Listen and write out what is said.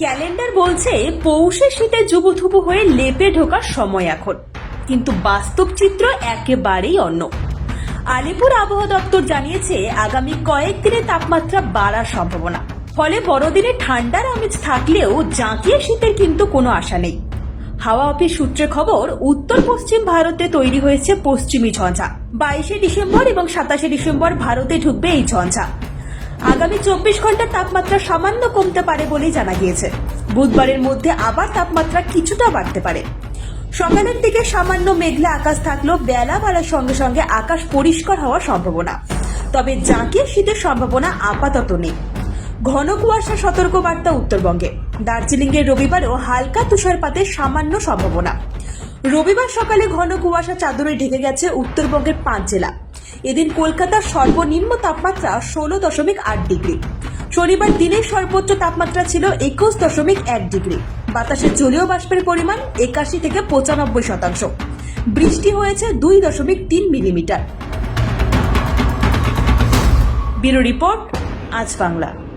Calendar বলছে পৌষে শীতে যুবথুবু হয়ে লেপে ঢোকার সময় এখন। কিন্তু বাস্তব চিত্র একেবারেই অন্য। আলিপুর আবহাওয়া দপ্তর জানিয়েছে আগামী কয়েকদিনে তাপমাত্রা বাড়ার সম্ভাবনা। ফলে বড়দিনে ঠান্ডার আমেজ থাকলেও জাঁকিয়ে শীতের কিন্তু কোনো আশা নেই। হাওয়া অফিস সূত্রে খবর, উত্তর পশ্চিম ভারতে তৈরি হয়েছে পশ্চিমী ঝঞ্ঝা। বাইশে ডিসেম্বর এবং সাতাশে ডিসেম্বর ভারতে ঢুকবে এই ঝঞ্ঝা। আগামী চব্বিশ ঘণ্টার তাপমাত্রা সামান্য কমতে পারে বলেই জানা গিয়েছে। বুধবারের মধ্যে আবার তাপমাত্রা কিছুটা বাড়তে পারে। সকালের দিকে সামান্য মেঘলা আকাশ থাকলেও বেলা বাড়ার সঙ্গে সঙ্গে আকাশ পরিষ্কার হওয়ার সম্ভাবনা। তবে জাঁকিয়ে শীতের সম্ভাবনা আপাতত নেই। ঘন কুয়াশা সতর্ক বার্তা উত্তরবঙ্গে। দার্জিলিংয়ের রবিবারও হালকা তুষারপাতের সামান্য সম্ভাবনা। রবিবার সকালে ঘন কুয়াশা চাদরে ঢেকে গেছে উত্তরবঙ্গের পাঁচ জেলা। এদিন কলকাতার সর্বনিম্ন তাপমাত্রা ষোলো দশমিক আট ডিগ্রি। শনিবার দিনের সর্বোচ্চ তাপমাত্রা ছিল একুশ দশমিক এক ডিগ্রি। বাতাসে জলীয় বাষ্পের পরিমাণ একাশি থেকে পঁচানব্বই শতাংশ। বৃষ্টি হয়েছে দুই দশমিক তিন মিলিমিটার। ব্যুরো রিপোর্ট, আজ বাংলা।